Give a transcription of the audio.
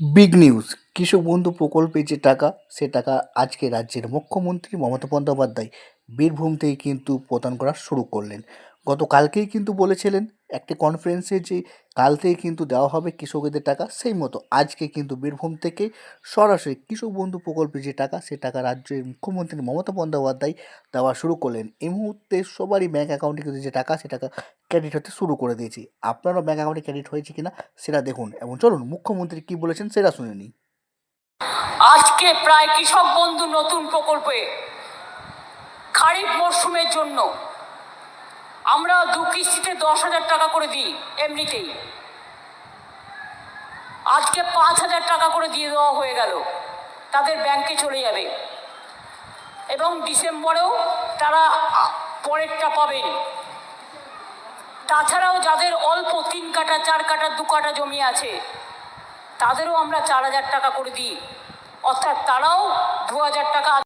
Big news কৃষক বন্ধু প্রকল্পে যে টাকা, সে টাকা আজকে রাজ্যের মুখ্যমন্ত্রী মমতা বন্দ্যোপাধ্যায় বীরভূম থেকে কিন্তু প্রদান করা শুরু করলেন। গতকালকেই কিন্তু বলেছিলেন একটি কনফারেন্সে যে কাল থেকে কিন্তু দেওয়া হবে কৃষকদের টাকা, সেই মতো আজকে কিন্তু বীরভূম থেকে সরাসরি কৃষক বন্ধু প্রকল্পে যে টাকা, সে টাকা রাজ্যের মুখ্যমন্ত্রী মমতা বন্দ্যোপাধ্যায় দেওয়া শুরু করলেন। এই মুহূর্তে সবারই ব্যাঙ্ক অ্যাকাউন্টে কিন্তু যে টাকা, সে টাকা ক্রেডিট হতে শুরু করে দিয়েছি। আপনারও ব্যাঙ্ক অ্যাকাউন্টে ক্রেডিট হয়েছে কিনা, সেটা দেখুন। এবং চলুন, মুখ্যমন্ত্রী কী বলেছেন, সেটা শুনে নিই। আজকে প্রায় কৃষক বন্ধু নতুন প্রকল্পে, খারিফ মরশুমের জন্য আমরা দু কিস্তিতে দশ হাজার টাকা করে দিই, এমনিতেই। আজকে পাঁচ হাজার টাকা করে দিয়ে দেওয়া হয়ে গেল। তাদের ব্যাংকে চলে যাবে। এবং ডিসেম্বরেও তারা পরেরটা পাবেন তাছাড়াও যাদের অল্প তিন কাটা চার কাটা দু কাটা জমি আছে, তাদেরও আমরা চার হাজার টাকা করে দিই। অর্থাৎ তারাও দু হাজার টাকা